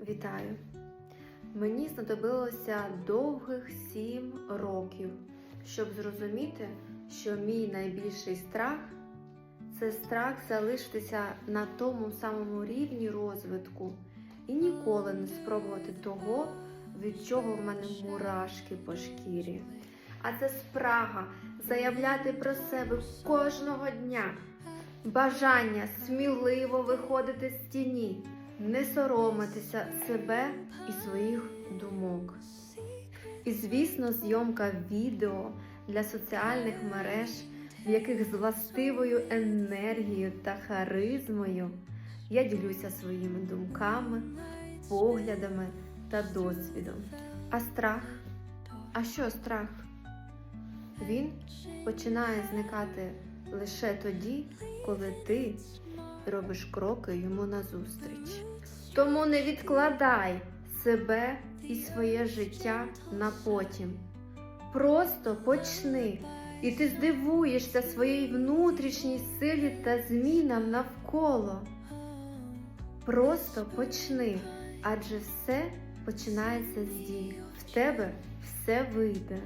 Вітаю! Мені знадобилося довгих сім років, щоб зрозуміти, що мій найбільший страх це страх залишитися на тому самому рівні розвитку і ніколи не спробувати того, від чого в мене мурашки по шкірі. А це спрага заявляти про себе кожного дня, бажання сміливо виходити з тіні, не соромитися себе і своїх думок. І, звісно, зйомка відео для соціальних мереж, в яких з властивою енергією та харизмою я ділюся своїми думками, поглядами та досвідом. А страх? А що страх? Він починає зникати лише тоді, коли ти робиш кроки йому назустріч. Тому не відкладай себе і своє життя на потім. Просто почни, і ти здивуєшся своїй внутрішній силі та змінам навколо. Просто почни, адже все починається з дій. В тебе все вийде.